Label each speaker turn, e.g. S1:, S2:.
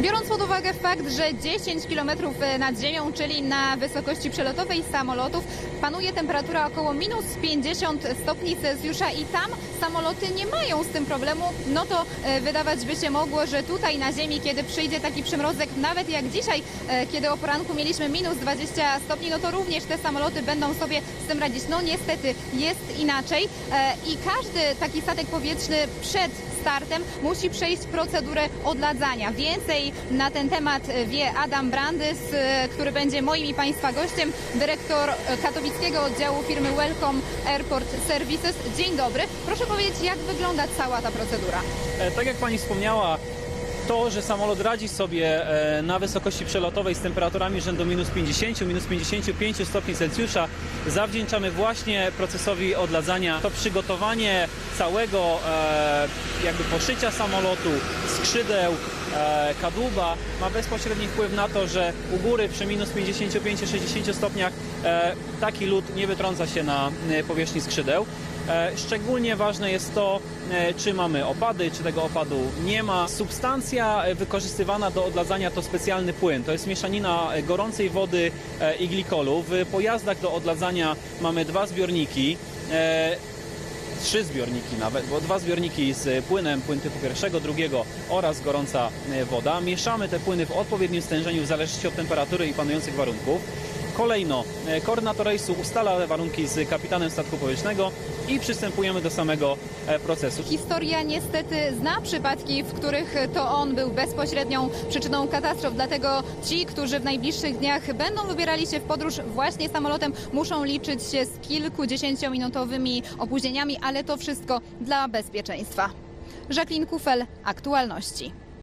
S1: Biorąc pod uwagę fakt, że 10 km nad ziemią, czyli na wysokości przelotowej samolotów, panuje temperatura około minus 50 stopni Celsjusza i tam samoloty nie mają z tym problemu, no to e, wydawać by się mogło, że tutaj na ziemi, kiedy przyjdzie taki przymrozek, nawet jak dzisiaj, e, kiedy o poranku mieliśmy minus 20 stopni, no to również te samoloty będą sobie z tym radzić. No niestety jest inaczej e, i każdy taki statek powietrzny przed startem musi przejść procedurę odladzania. Więcej na ten temat wie Adam Brandys, e, który będzie moim i Państwa gościem, dyrektor katowickiego oddziału firmy Welcome Airport Services. Dzień dobry. Proszę powiedzieć, jak wygląda cała ta procedura?
S2: E, Tak jak pani wspomniała, to, że samolot radzi sobie e, na wysokości przelotowej z temperaturami rzędu minus 50, minus 55 stopni Celsjusza zawdzięczamy właśnie procesowi odladzania. To przygotowanie całego e, jakby poszycia samolotu, skrzydeł, kadłuba ma bezpośredni wpływ na to, że u góry przy minus 55-60 stopniach e, taki lód nie wytrąca się na e, powierzchni skrzydeł. E, Szczególnie ważne jest to, e, czy mamy opady, czy tego opadu nie ma. Substancja e, wykorzystywana do odladzania to specjalny płyn. To jest mieszanina e, gorącej wody e, i glikolu. W pojazdach do odladzania mamy dwa zbiorniki. Trzy zbiorniki nawet, bo dwa zbiorniki z płynem, płyn typu pierwszego, drugiego oraz gorąca woda. Mieszamy te płyny w odpowiednim stężeniu w zależności od temperatury i panujących warunków. Kolejno, e, koordynator rejsu ustala warunki z kapitanem statku powietrznego i przystępujemy do samego e, procesu.
S1: Historia niestety zna przypadki, w których to on był bezpośrednią przyczyną katastrof. Dlatego ci, którzy w najbliższych dniach będą wybierali się w podróż właśnie samolotem, muszą liczyć się z kilkudziesięciominutowymi opóźnieniami, ale to wszystko dla bezpieczeństwa. Jacqueline Kufel, aktualności.